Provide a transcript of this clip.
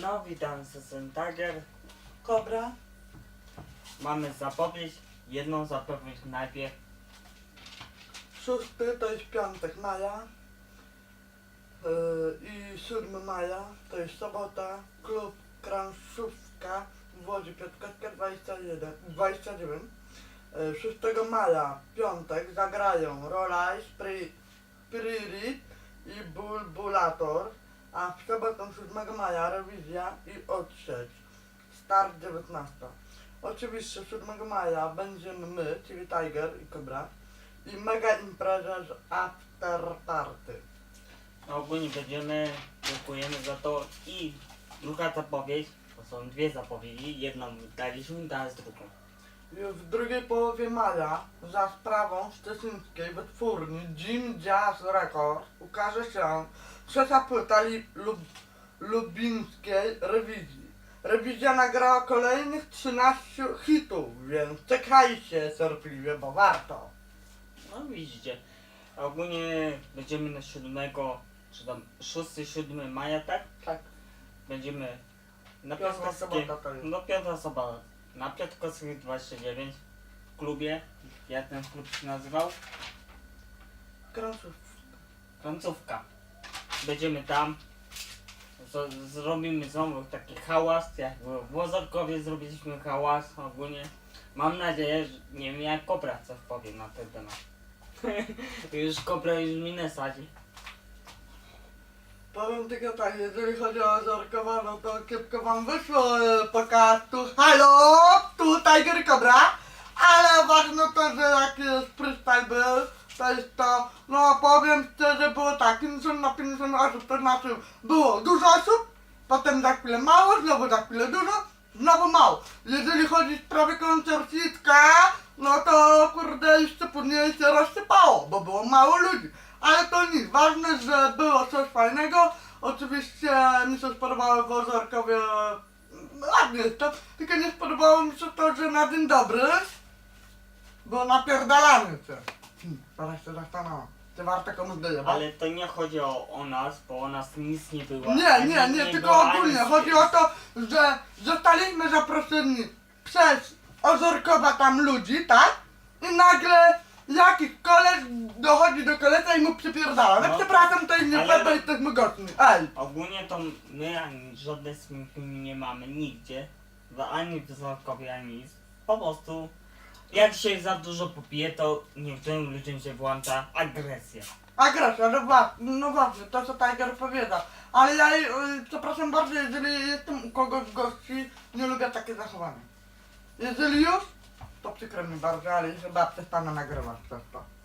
No, witam, Sesen Tiger. Kobra. Mamy zapowiedź, jedną zapowiedź najpierw. Szósty to jest piątek maja. Yy, I 7 maja to jest sobota. Klub Kranszówka w Łodzi Piotrkowska 21, 29. Yy, 6 maja, piątek, zagrają Rolaj, Spirit i Bulbulator. A w sobotę 7 maja rewizja i otrzeć. Start 19. Oczywiście 7 maja będziemy my, czyli Tiger i Cobra. I mega impreza z after party. No, ogólnie będziemy, dziękujemy za to. I druga zapowiedź, to są dwie zapowiedzi. Jedną daliśmy, teraz drugą. W drugiej połowie maja za sprawą Szczecińskiej wytwórni Jim Jazz Records ukaże się trzecia płyta li, lub, lubińskiej rewizji. Rewizja nagrała kolejnych 13 hitów, więc czekajcie cierpliwie, bo warto. No widzicie, a ogólnie będziemy na 7, czy tam 6-7 maja, tak? Tak. Będziemy na Piąta Piotrkowskiej, sobota to jest. no piąta sobota, na Piotrkowskiej 29 w klubie, jak ten klub się nazywał? Krążów. końcówka. Będziemy tam. Z, zrobimy znowu taki hałas, jak w Łozorkowie zrobiliśmy hałas ogólnie. Mam nadzieję, że nie wiem jak Kopra coś powie na ten temat. już Kopra już minę sadzi. Powiem tylko tak, jeżeli chodzi o Zorkowa, to kiepko wam wyszło e, podcastu Halo, tu Tiger Cobra, ale ważne to, że jak jest freestyle był, to jest to, no powiem szczerze, było tak, 50 na 50 osób, to znaczy było dużo osób, potem za chwilę mało, znowu za chwilę dużo, znowu mało. Jeżeli chodzi o sprawę koncercitka, no to kurde jeszcze później się rozsypało, bo było mało ludzi. Ale to nic, ważne, że było coś fajnego. Oczywiście mi się spodobało w Ozorkowie, ładnie to, tylko nie spodobało mi się to, że na dzień dobry było napierdalany się. Hmm, Teraz się zastanawiam, czy warto komuś dojebać. Ale to nie chodzi o, o nas, bo o nas nic nie było. Nie, nie, nie, tylko ogólnie. Chodzi o to, że zostaliśmy zaproszeni przez Ozorkowa tam ludzi, tak? I nagle jakiś koleś dochodzi do kolesia i mu przypierdala. No, No. przepraszam, to jest Ale- bo jesteśmy gośćmi. Ej! Ogólnie to my ani żadne sminki nie mamy nigdzie. Bo Ani w Łozorkowie, ani nic. Po prostu jak się za dużo popije, to niektórym ludziom się włącza agresja. Agresja, no właśnie, no właśnie, to co Tiger powiedział. Ale ja, y, przepraszam bardzo, jeżeli jestem u kogoś w gości, nie lubię takie zachowania. Jeżeli już, przykro mi bardzo, ale chyba przestanę nagrywać przez to.